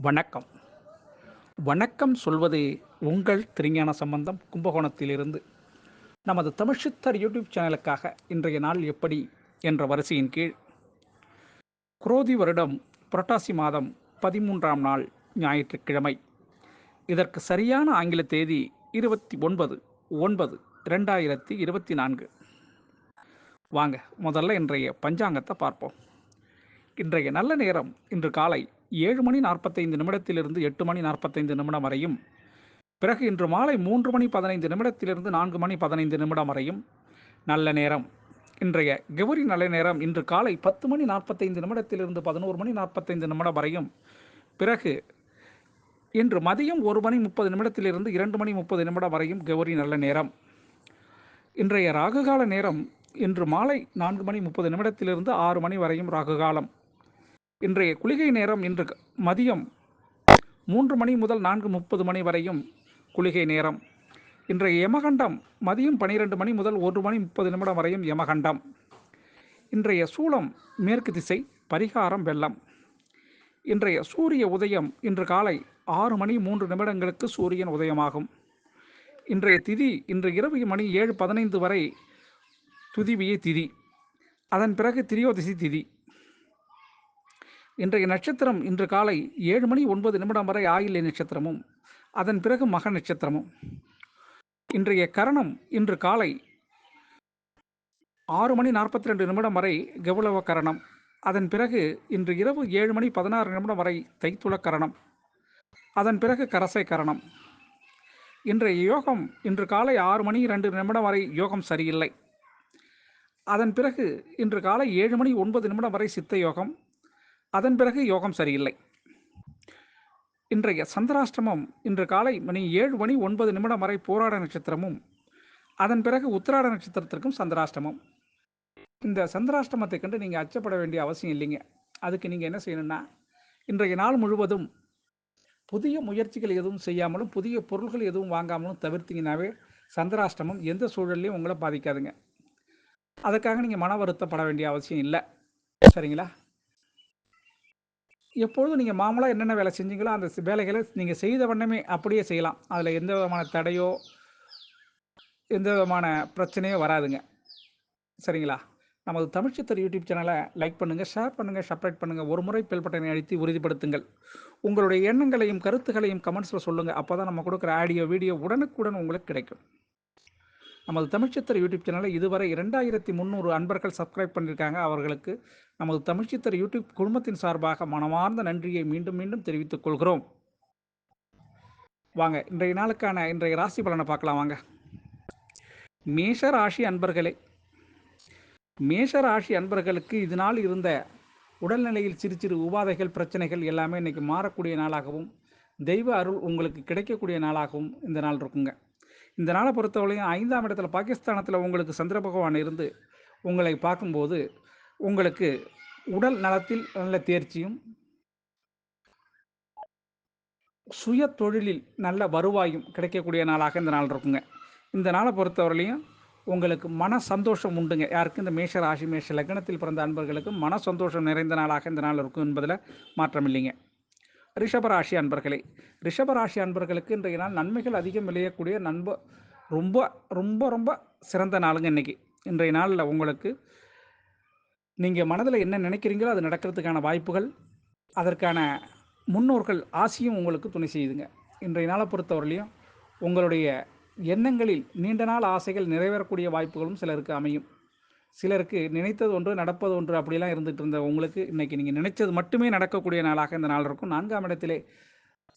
வணக்கம். வணக்கம் சொல்வது உங்கள் திருஞான சம்பந்தம் கும்பகோணத்திலிருந்து. நமது தமிழ்ச்சித்தர் யூடியூப் சேனலுக்காக இன்றைய நாள் எப்படி என்ற வரிசையின் கீழ். குரோதி வருடம் புரட்டாசி மாதம் பதிமூன்றாம் நாள் ஞாயிற்றுக்கிழமை. இதற்கு சரியான ஆங்கில தேதி இருபத்தி ஒன்பது ஒன்பது ரெண்டாயிரத்தி இருபத்தி நான்கு. வாங்க முதல்ல இன்றைய பஞ்சாங்கத்தை பார்ப்போம். இன்றைய நல்ல நேரம் இன்று காலை ஏழு மணி நாற்பத்தைந்து நிமிடத்திலிருந்து எட்டு மணி நாற்பத்தைந்து நிமிடம் வரையும் பிறகு இன்று மாலை மூன்று மணி பதினைந்து நிமிடத்திலிருந்து நான்கு மணி பதினைந்து நிமிடம் வரையும் நல்ல நேரம். இன்றைய கௌரி நல்ல நேரம் இன்று காலை பத்து மணி நாற்பத்தைந்து நிமிடத்திலிருந்து பதினோரு மணி நாற்பத்தைந்து நிமிடம் வரையும் பிறகு இன்று மதியம் ஒரு மணி முப்பது நிமிடத்திலிருந்து இரண்டு மணி முப்பது நிமிடம் வரையும் கௌரி நல்ல நேரம். இன்றைய ராகுகால நேரம் இன்று மாலை நான்கு மணி முப்பது நிமிடத்திலிருந்து ஆறு மணி வரையும் ராகுகாலம். இன்றைய குளிகை நேரம் இன்று மதியம் மூன்று மணி முதல் நான்கு முப்பது மணி வரையும் குளிகை நேரம். இன்றைய யமகண்டம் மதியம் பனிரெண்டு மணி முதல் ஒரு மணி முப்பது நிமிடம் வரையும் யமகண்டம். இன்றைய சூளம் மேற்கு திசை பரிகாரம் வெள்ளம். இன்றைய சூரிய உதயம் இன்று காலை ஆறு மணி மூன்று நிமிடங்களுக்கு சூரியன் உதயமாகும். இன்றைய திதி இன்று இரவு மணி ஏழு பதினைந்து வரை துதிவிய திதி. அதன் பிறகு திரியோதிசி திதி. இன்றைய நட்சத்திரம் இன்று காலை ஏழு மணி ஒன்பது நிமிடம் வரை ஆயில்ய நட்சத்திரமும் அதன் பிறகு மக நட்சத்திரமும். இன்றைய கரணம் இன்று காலை ஆறு மணி நாற்பத்தி ரெண்டு நிமிடம் வரை கௌளவ கரணம் அதன் பிறகு இன்று இரவு ஏழு மணி பதினாறு நிமிடம் வரை தைத்துள கரணம் அதன் பிறகு கரசை கரணம். இன்றைய யோகம் இன்று காலை ஆறு மணி ரெண்டு நிமிடம் வரை யோகம் சரியில்லை. அதன் பிறகு இன்று காலை ஏழு மணி ஒன்பது நிமிடம் வரை சித்த யோகம் அதன் பிறகு யோகம் சரியில்லை. இன்றைய சந்திராஷ்டிரமம் இன்று காலை மணி ஏழு மணி ஒன்பது நிமிடம் வரை போராட நட்சத்திரமும் அதன் பிறகு உத்திராட நட்சத்திரத்திற்கும் சந்திராஷ்டிரமம் இந்த சந்திராஷ்டிரமத்தை கண்டு நீங்கள் அச்சப்பட வேண்டிய அவசியம் இல்லைங்க. அதுக்கு நீங்கள் என்ன செய்யணும்னா இன்றைய நாள் முழுவதும் புதிய முயற்சிகள் எதுவும் செய்யாமலும் புதிய பொருள்கள் எதுவும் வாங்காமலும் தவிர்த்தீங்கனாவே சந்திராஷ்டிரமம் எந்த சூழல்லையும் உங்களை பாதிக்காதுங்க. அதுக்காக நீங்கள் மன வருத்தப்பட வேண்டிய அவசியம் இல்லை. சரிங்களா? எப்பொழுதும் நீங்கள் மாமூலாக என்னென்ன வேலை செஞ்சீங்களோ அந்த வேலைகளை நீங்கள் செய்த வண்ணமே அப்படியே செய்யலாம். அதில் எந்த விதமான தடையோ எந்த விதமான பிரச்சனையோ வராதுங்க. சரிங்களா? நமது தமிழ்ச்சித்தர் யூடியூப் சேனலை லைக் பண்ணுங்கள் ஷேர் பண்ணுங்கள் சப்ரைட் பண்ணுங்கள் ஒரு முறை பெல்பட்டனை அழுத்தி உறுதிப்படுத்துங்கள். உங்களுடைய எண்ணங்களையும் கருத்துக்களையும் கமெண்ட்ஸில் சொல்லுங்கள் அப்போ தான் நம்ம கொடுக்குற ஆடியோ வீடியோ உடனுக்குடன் உங்களுக்கு கிடைக்கும். நமது தமிழ்ச்சித்தர் யூடியூப் சேனலில் இதுவரை இரண்டாயிரத்தி முந்நூறு அன்பர்கள் சப்ஸ்கிரைப் பண்ணியிருக்காங்க. அவர்களுக்கு நமது தமிழ்ச்சித்திர யூடியூப் குழுமத்தின் சார்பாக மனமார்ந்த நன்றியை மீண்டும் மீண்டும் தெரிவித்துக் கொள்கிறோம். வாங்க இன்றைய நாளுக்கான இன்றைய ராசி பலனை பார்க்கலாம் வாங்க. மேஷ ராசி அன்பர்களே மேஷ ராசி அன்பர்களுக்கு இது நாள் இருந்த உடல்நிலையில் சிறு சிறு உபாதைகள் பிரச்சனைகள் எல்லாமே இன்றைக்கி மாறக்கூடிய நாளாகவும் தெய்வ அருள் உங்களுக்கு கிடைக்கக்கூடிய நாளாகவும் இந்த நாள் இருக்குங்க. இந்த நாளை பொறுத்தவரையும் ஐந்தாம் இடத்துல பாகிஸ்தானத்தில் உங்களுக்கு சந்திர பகவான் இருந்து உங்களை பார்க்கும்போது உங்களுக்கு உடல் நலத்தில் நல்ல தேர்ச்சியும் சுய தொழிலில் நல்ல வருவாயும் கிடைக்கக்கூடிய நாளாக இந்த நாள் இருக்குங்க. இந்த நாளை பொறுத்தவரையிலையும் உங்களுக்கு மன சந்தோஷம் உண்டுங்க. யாருக்கு? இந்த மேஷ ராசி மேஷ லக்னத்தில் பிறந்த அன்பர்களுக்கு மன சந்தோஷம் நிறைந்த நாளாக இந்த நாள் இருக்கும் என்பதில் மாற்றம் இல்லைங்க ரிஷபராசி அன்பர்களே ரிஷபராசி அன்பர்களுக்கு இன்றைய நாள் நன்மைகள் அதிகம் விளையக்கூடிய நண்ப ரொம்ப ரொம்ப ரொம்ப சிறந்த நாளுங்க இன்னைக்கு. இன்றைய நாளில் உங்களுக்கு நீங்கள் மனதில் என்ன நினைக்கிறீங்களோ அது நடக்கிறதுக்கான வாய்ப்புகள் அதற்கான முன்னோர்கள் ஆசையும் உங்களுக்கு துணை செய்யுதுங்க. இன்றைய நாளை பொறுத்தவரையிலையும் உங்களுடைய எண்ணங்களில் நீண்ட நாள் ஆசைகள் நிறைவேறக்கூடிய வாய்ப்புகளும் சிலருக்கு அமையும். சிலருக்கு நினைத்தது ஒன்று நடப்பது ஒன்று அப்படிலாம் இருந்துகிட்டு இருந்த உங்களுக்கு இன்னைக்கு நீங்கள் நினைச்சது மட்டுமே நடக்கக்கூடிய நாளாக இந்த நாள் இருக்கும். நான்காம் இடத்திலே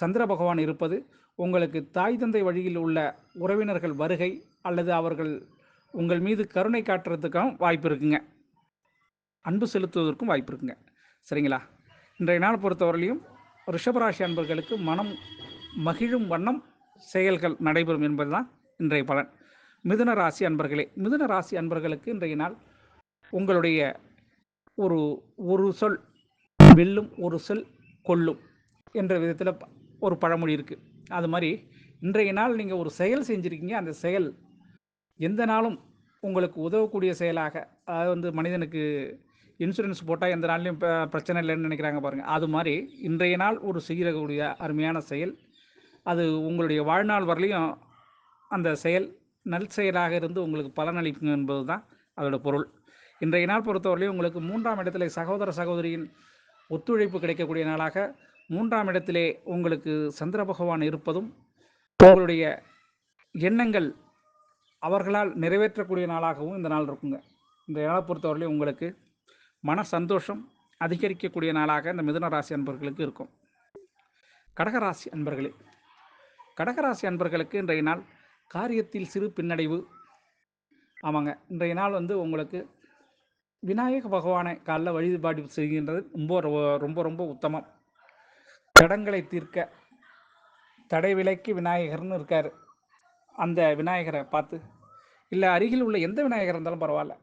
சந்திர பகவான் இருப்பது உங்களுக்கு தாய் தந்தை வழியில் உள்ள உறவினர்கள் வருகை அல்லது அவர்கள் உங்கள் மீது கருணை காட்டுறதுக்கும் வாய்ப்பு இருக்குங்க. அன்பு செலுத்துவதற்கும் வாய்ப்பு இருக்குங்க. சரிங்களா? இன்றைய நாள் பொறுத்தவரையிலையும் ரிஷபராசி அன்பர்களுக்கு மனம் மகிழும் வண்ணம் செயல்கள் நடைபெறும் என்பதுதான் இன்றைய பலன். மிதுன ராசி அன்பர்களே மிதுன ராசி அன்பர்களுக்கு இன்றைய நாள் உங்களுடைய ஒரு ஒரு சொல் வெல்லும் ஒரு சொல் கொல்லும் என்ற விதத்தில் ப- ஒரு பழமொழி இருக்குது அது மாதிரி இன்றைய நாள் நீங்கள் ஒரு செயல் செஞ்சுருக்கீங்க. அந்த செயல் எந்த நாளும் உங்களுக்கு உதவக்கூடிய செயலாக அதாவது வந்து மனிதனுக்கு இன்சூரன்ஸ் போட்டால் எந்த நாள்லையும் பிரச்சனை இல்லைன்னு நினைக்கிறாங்க பாருங்கள் அது மாதிரி இன்றைய நாள் ஒரு செய்யக்கூடிய அருமையான செயல். அது உங்களுடைய வாழ்நாள் வரலையும் அந்த செயல் நல் செயலாக இருந்து உங்களுக்கு பலனளிக்கும் என்பது தான் அதோட பொருள். இன்றைய நாள் பொறுத்தவரையிலும் உங்களுக்கு மூன்றாம் இடத்திலே சகோதர சகோதரியின் ஒத்துழைப்பு கிடைக்கக்கூடிய நாளாக மூன்றாம் இடத்திலே உங்களுக்கு சந்திர பகவான் இருப்பதும் உங்களுடைய எண்ணங்கள் அவர்களால் நிறைவேற்றக்கூடிய நாளாகவும் இந்த நாள் இருக்குங்க. இந்த நாளை பொறுத்தவரையிலும் உங்களுக்கு மன சந்தோஷம் அதிகரிக்கக்கூடிய நாளாக இந்த மிதுன ராசி அன்பர்களுக்கு இருக்கும். கடகராசி அன்பர்களே கடகராசி அன்பர்களுக்கு இன்றைய நாள் காரியத்தில் சிறு பின்னடைவு. ஆமாங்க. இன்றைய நாள் வந்து உங்களுக்கு விநாயக பகவானை காலைல வழிபாடு செய்கின்றது ரொம்ப ரொ- ரொம்ப ரொம்ப உத்தமம். தடங்களை தீர்க்க தடை விலைக்கு விநாயகர்னு இருக்கார். அந்த விநாயகரை பார்த்து இல்லை அருகில் உள்ள எந்த விநாயகர் இருந்தாலும் பரவாயில்ல.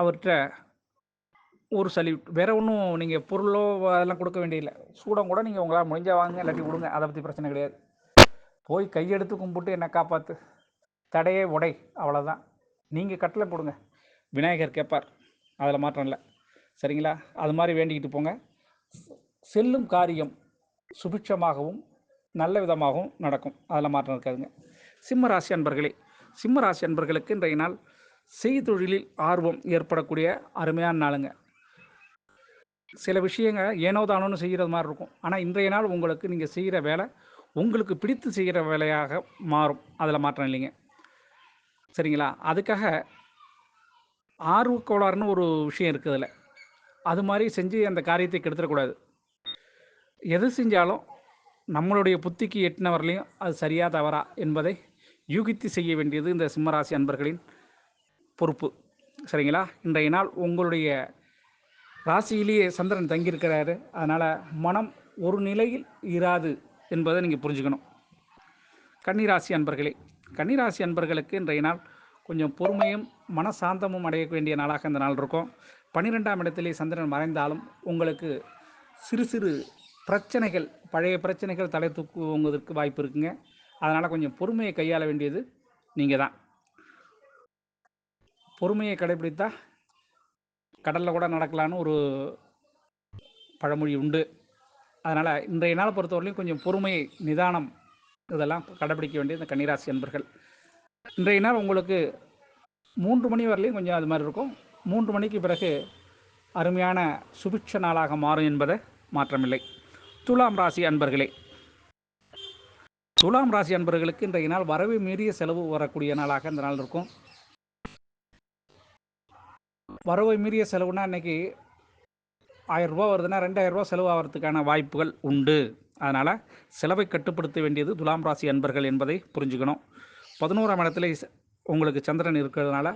அவர்கிட்ட ஒரு சல்யூட் வேற ஒன்றும் நீங்கள் பொருளோ அதெல்லாம் கொடுக்க வேண்டியதில்லை. சூடம் கூட நீங்கள் உங்களால் முடிஞ்சா வாங்க இல்லாட்டி கொடுங்க அதை பற்றி பிரச்சனை கிடையாது. போய் கையெடுத்து கும்பிட்டு என்னை காப்பாற்று தடையே உடை அவ்வளோதான் நீங்கள் கட்டளை கொடுங்க விநாயகர் கேட்பார் அதில் மாற்றம் இல்லை. சரிங்களா? அது மாதிரி வேண்டிக்கிட்டு போங்க. செல்லும் காரியம் சுபிட்சமாகவும் நல்ல விதமாகவும் நடக்கும். அதில் மாற்றம் இருக்காதுங்க. சிம்ம ராசி அன்பர்களே சிம்ம ராசி அன்பர்களுக்கு இன்றைய நாள் செய்தொழிலில் ஆர்வம் ஏற்படக்கூடிய அருமையான நாளுங்க. சில விஷயங்க ஏனோ தானோன்னு செய்கிறது மாதிரி இருக்கும். ஆனால் இன்றைய நாள் உங்களுக்கு நீங்கள் செய்கிற வேலை உங்களுக்கு பிடித்து செய்கிற வேலையாக மாறும். அதில் மாற்றம் இல்லைங்க. சரிங்களா? அதுக்காக ஆர்வக்கோளாறுன்னு ஒரு விஷயம் இருக்குது அதில். அது மாதிரி செஞ்சு அந்த காரியத்தை கெடுத்துடக்கூடாது எது செஞ்சாலும் நம்மளுடைய புத்திக்கு எட்டின வரலையும் அது சரியா தவறா என்பதை யூகித்து செய்ய வேண்டியது இந்த சிம்மராசி அன்பர்களின் பொறுப்பு. சரிங்களா? இன்றைய நாள் உங்களுடைய ராசியிலேயே சந்திரன் தங்கியிருக்கிறாரு. அதனால் மனம் ஒரு நிலையில் இராது. என்பதை நீங்கள் புரிஞ்சுக்கணும். கன்னிராசி அன்பர்களே கன்னிராசி அன்பர்களுக்கு இன்றைய நாள் கொஞ்சம் பொறுமையும் மனசாந்தமும் அடைய வேண்டிய நாளாக இந்த நாள் இருக்கும். பன்னிரெண்டாம் இடத்திலே சந்திரன் மறைந்தாலும் உங்களுக்கு சிறு சிறு பிரச்சனைகள் பழைய பிரச்சனைகள் தலை தூக்குவதற்கு வாய்ப்பு இருக்குங்க. அதனால் கொஞ்சம் பொறுமையை கையாள வேண்டியது நீங்கள் தான் பொறுமையை கடைபிடித்தா கடலில் கூட நடக்கலான்னு ஒரு பழமொழி உண்டு. அதனால் இன்றைய நாளை பொறுத்தவரையிலும் கொஞ்சம் பொறுமை நிதானம் இதெல்லாம் கடைபிடிக்க வேண்டிய இந்த கன்னிராசி அன்பர்கள். இன்றைய நாள் உங்களுக்கு மூன்று மணி வரலையும் கொஞ்சம் அது மாதிரி இருக்கும். மூன்று மணிக்கு பிறகு அருமையான சுபிட்ச நாளாக மாறும் என்பதை மாற்றமில்லை. துலாம் ராசி அன்பர்களே துலாம் ராசி அன்பர்களுக்கு இன்றைய நாள் வரவு மீறிய செலவு வரக்கூடிய நாளாக இந்த நாள் இருக்கும். வரவை மீறிய செலவுனா இன்னைக்கு ஆயிரம் ரூபா வருதுன்னா ரெண்டாயிரம் ரூபா செலவு ஆகிறதுக்கான வாய்ப்புகள் உண்டு. அதனால் செலவை கட்டுப்படுத்த வேண்டியது துலாம் ராசி அன்பர்கள் என்பதை புரிஞ்சுக்கணும். பதினோராம் இடத்துல உங்களுக்கு சந்திரன் இருக்கிறதுனால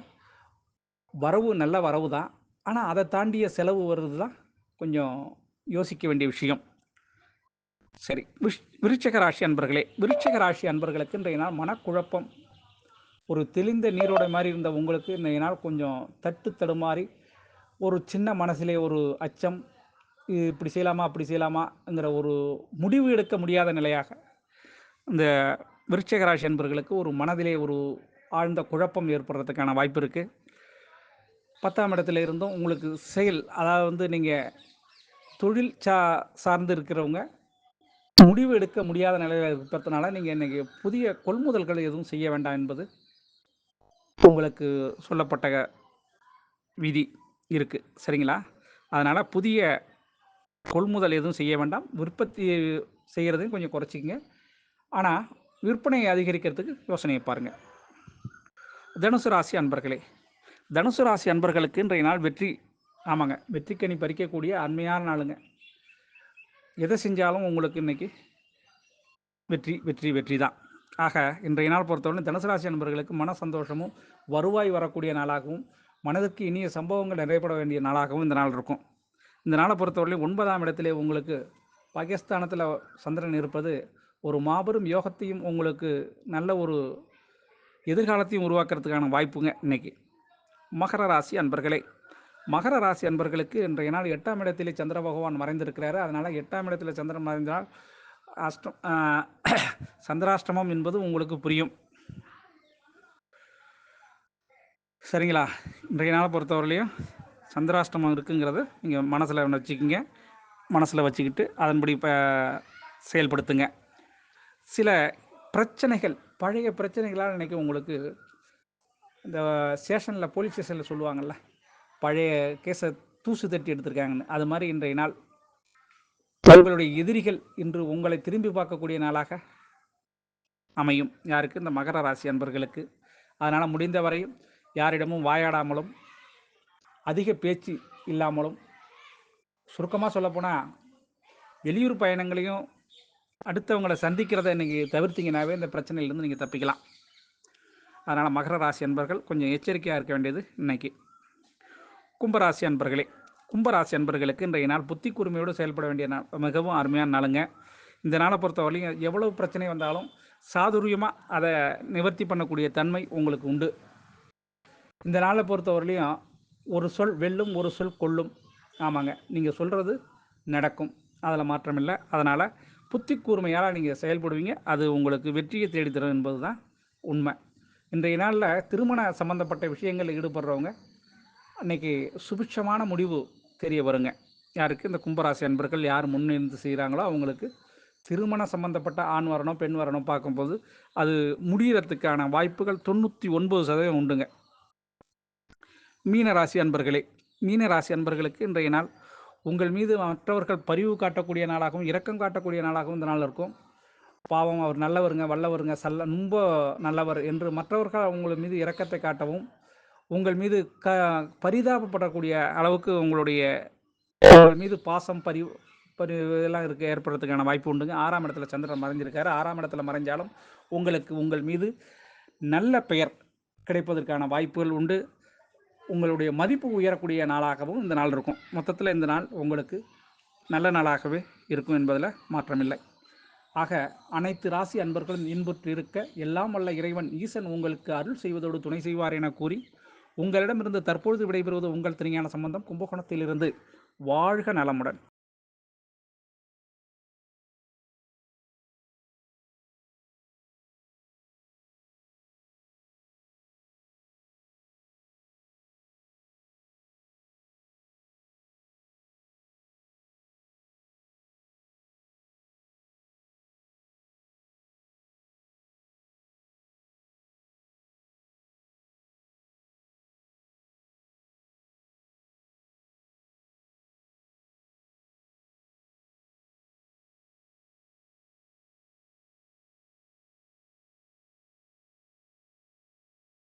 வரவு நல்ல வரவு தான். ஆனால் அதை தாண்டிய செலவு வருது தான் கொஞ்சம் யோசிக்க வேண்டிய விஷயம். சரி விஷ் விருச்சக ராசி அன்பர்களே விருச்சக ராசி அன்பர்களுக்கு இன்றைய நாள் மனக்குழப்பம். ஒரு தெளிந்த நீரோடை மாதிரி இருந்த உங்களுக்கு இன்றைய நாள் கொஞ்சம் தட்டு தடுமாறி ஒரு சின்ன மனசிலே ஒரு அச்சம் இது இப்படி செய்யலாமா அப்படி செய்யலாமாங்கிற ஒரு முடிவு எடுக்க முடியாத நிலையாக இந்த விருச்சிக ராசி ஒரு மனதிலே ஒரு ஆழ்ந்த குழப்பம் ஏற்படுறதுக்கான வாய்ப்பு இருக்குது பத்தாம் இடத்துல இருந்தும் உங்களுக்கு செயல் அதாவது வந்து நீங்கள் தொழில் சா சார்ந்து இருக்கிறவங்க முடிவு எடுக்க முடியாத நிலையில் இருக்கிறதுனால நீங்கள் இன்றைக்கி புதிய கொள்முதல்கள் எதுவும் செய்ய வேண்டாம் என்பது உங்களுக்கு சொல்லப்பட்ட விதி. இருக்குது சரிங்களா? அதனால் புதிய கொள்முதல் எதுவும் செய்ய வேண்டாம். உற்பத்தி செய்கிறதையும் கொஞ்சம் குறைச்சிக்கங்க. ஆனால் விற்பனையை அதிகரிக்கிறதுக்கு யோசனையை பாருங்கள் தனுசு ராசி அன்பர்களே தனுசு ராசி அன்பர்களுக்கு இன்றைய நாள் வெற்றி ஆமாங்க வெற்றிக்கனி பறிக்கக்கூடிய அண்மையான நாளுங்க. எதை செஞ்சாலும் உங்களுக்கு இன்னைக்கு வெற்றி வெற்றி வெற்றி தான். ஆக இன்றைய நாள் பொறுத்தவரை தனுசு ராசி அன்பர்களுக்கு மன சந்தோஷமும் வருவாய் வரக்கூடிய நாளாகவும் மனதுக்கு இனிய சம்பவங்கள் நிறைவேற வேண்டிய நாளாகவும் இந்த நாள் இருக்கும். இந்த நாளை பொறுத்தவரையிலும் ஒன்பதாம் இடத்திலே உங்களுக்கு பாகிஸ்தானத்தில் சந்திரன் இருப்பது ஒரு மாபெரும் யோகத்தையும் உங்களுக்கு நல்ல ஒரு எதிர்காலத்தையும் உருவாக்குறதுக்கான வாய்ப்புங்க இன்னைக்கு. மகர ராசி அன்பர்களே மகர ராசி அன்பர்களுக்கு இன்றைய நாள் எட்டாம் இடத்திலே சந்திர பகவான் மறைந்திருக்கிறாரு. அதனால் எட்டாம் இடத்துல சந்திரன் மறைந்தால் அஷ்டம் சந்திராஷ்டமம் என்பது உங்களுக்கு புரியும். சரிங்களா? இன்றைய நாளை பொறுத்தவரையிலையும் சந்திராஷ்டமம் இருக்குங்கிறத நீங்கள் மனசில் வச்சுக்கிங்க. மனசில் வச்சுக்கிட்டு அதன்படி இப்போ செயல்படுத்துங்க. சில பிரச்சனைகள் பழைய பிரச்சனைகளால் நினைக்க உங்களுக்கு இந்த ஸ்டேஷனில் போலீஸ் ஸ்டேஷனில் சொல்லுவாங்கள்ல பழைய கேஸை தூசு தட்டி எடுத்திருக்காங்கன்னு. அது மாதிரி இன்றைய நாள். உங்களுடைய எதிரிகள் இன்று உங்களை திரும்பி பார்க்கக்கூடிய நாளாக அமையும். யாருக்கு? இந்த மகர ராசி அன்பர்களுக்கு. அதனால் முடிந்தவரையும் யாரிடமும் வாயாடாமலும் அதிக பேச்சு இல்லாமலும் சுருக்கமாக சொல்லப்போனால் வெளியூர் பயணங்களையும் அடுத்தவங்களை சந்திக்கிறத இன்றைக்கி தவிர்த்திங்கனாவே இந்த பிரச்சனையிலேருந்து நீங்கள் தப்பிக்கலாம். அதனால் மகர ராசி அன்பர்கள் கொஞ்சம் எச்சரிக்கையாக இருக்க வேண்டியது இன்னைக்கு. கும்பராசி அன்பர்களே கும்பராசி அன்பர்களுக்கு இன்றைய நாள் புத்தி கூர்மையோடு செயல்பட வேண்டிய நாள் மிகவும் அருமையான நாளுங்க. இந்த நாளை பொறுத்தவரையும் எவ்வளவு பிரச்சனை வந்தாலும் சாதுரியமாக அதை நிவர்த்தி பண்ணக்கூடிய தன்மை உங்களுக்கு உண்டு. இந்த நாளை பொறுத்தவரையிலையும் ஒரு சொல் வெல்லும் ஒரு சொல் கொல்லும். ஆமாங்க. நீங்கள் சொல்கிறது நடக்கும். அதில் மாற்றமில்லை. அதனால் புத்தி கூர்மையால் நீங்கள் செயல்படுவீங்க. அது உங்களுக்கு வெற்றியை தேடித்தரும் என்பது தான் உண்மை. இன்றைய நாளில் திருமண சம்பந்தப்பட்ட விஷயங்களில் ஈடுபடுறவங்க அன்றைக்கி சுபிட்சமான முடிவு தெரிய வருங்க. யாருக்கு? இந்த கும்பராசி அன்பர்கள் யார் முன்னிருந்து செய்கிறாங்களோ அவங்களுக்கு திருமண சம்பந்தப்பட்ட ஆண் வரணும் பெண் வரணும் பார்க்கும்போது அது முடிகிறதுக்கான வாய்ப்புகள் தொண்ணூற்றி ஒன்பது சதவீதம் உண்டுங்க. மீனராசி அன்பர்களே மீனராசி அன்பர்களுக்கு இன்றைய நாள் உங்கள் மீது மற்றவர்கள் பரிவு காட்டக்கூடிய நாளாகவும் இரக்கம் காட்டக்கூடிய நாளாகவும் இந்த நாள் இருக்கும். பாவம் அவர் நல்லவருங்க வல்லவருங்க சல்ல ரொம்ப நல்லவர் என்று மற்றவர்கள் உங்கள் மீது இரக்கத்தை காட்டவும் உங்கள் மீது க பரிதாபப்படக்கூடிய அளவுக்கு உங்களுடைய உங்கள் மீது பாசம் பரிவு பரி இதெல்லாம் இருக்க ஏற்படுறதுக்கான வாய்ப்பு உண்டுங்க. ஆறாம் இடத்துல சந்திரன் மறைஞ்சிருக்காரு. ஆறாம் இடத்துல மறைஞ்சாலும் உங்களுக்கு உங்கள் மீது நல்ல பெயர் கிடைப்பதற்கான வாய்ப்புகள் உண்டு. உங்களுடைய மதிப்பு உயரக்கூடிய நாளாகவும் இந்த நாள் இருக்கும். மொத்தத்தில் இந்த நாள் உங்களுக்கு நல்ல நாளாகவே இருக்கும் என்பதில் மாற்றமில்லை. ஆக அனைத்து ராசி அன்பர்களும் இன்புற்று இருக்க எல்லாம் வல்ல இறைவன் ஈசன் உங்களுக்கு அருள் செய்வதோடு துணை செய்வார் என கூறி உங்களிடமிருந்து தற்பொழுது விடைபெறுவது உங்கள் திருஞான சம்பந்தம் கும்பகோணத்திலிருந்து. வாழ்க நலமுடன்.